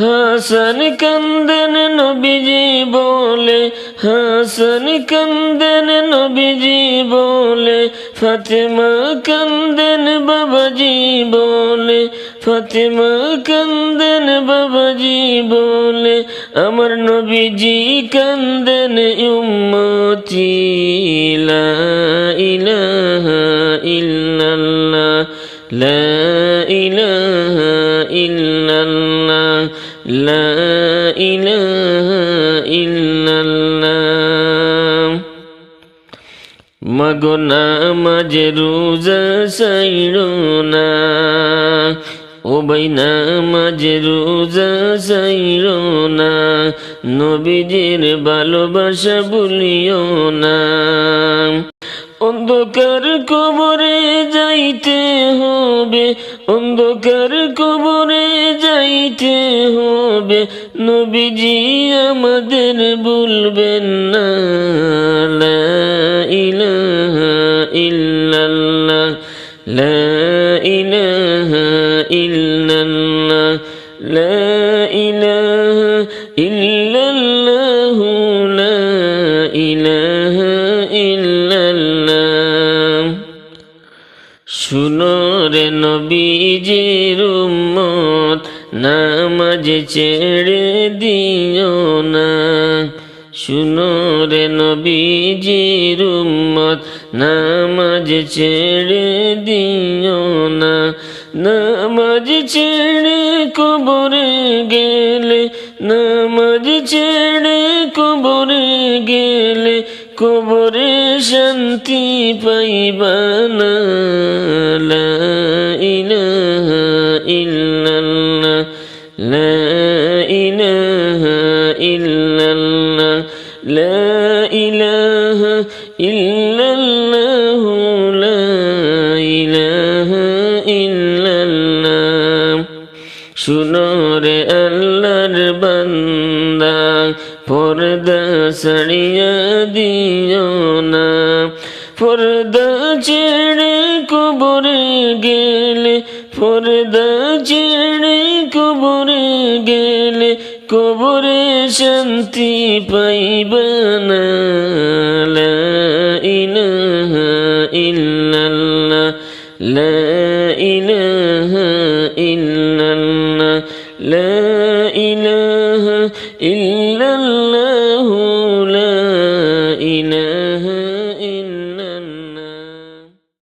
হাসান কান্দেন নবীজি বলে, হাসান কান্দেন নবীজি বলে, ফাতেমা কান্দেন বাবাজি বলে, ফাতেমা কান্দেন বাবাজি বলে, আমার নবীজি কান্দেন উম্মতি, লা ইলাহা ইল্লাল্লাহ, লা লা ইলাহা ইল্লাল্লাহ। মাগো নামাজ রোজা সাইরো না। ও ভাই নামাজ রোজা না। নবীজির ভালোবাসা ভুলিও না। অন্ধকার কবরে যাইতে হবে। অন্ধকার কবরে যাইতে হবে। নবীজি আমাদের ভুলবেন না ইলাহা ইল্লাল্লাহ, লা ইলাহা ইল্লাল্লাহ, লা ইলাহা শুনো রে নবীজির উম্মত, নামাজ ছেড়ে দিও না। শুনো রে নবীজির উম্মত, নামাজ ছেড়ে দিও না। নামাজ ছেড়ে কবরে গেলে, নামাজ ছেড়ে কবরে গেলে, কবরে শান্তি পাইবা না। লা ইলাহা ইল্লাল্লাহ, লা ইলাহা ইল্লাল্লাহ, লা ইলাহা ইল্লাল্লাহ লা ইলাহা ইল্লাল্লাহ। শুনো রে আল্লাহর বান্দা, পর্দা সড়িয়া দিও না। পর্দা ছেড়ে কবরে গেলে, পর্দা ছেড়ে কবরে গেলে, কবরে শান্তি পাইব না। ইলাহা ইল্লাল্লাহ, লা ইলাহা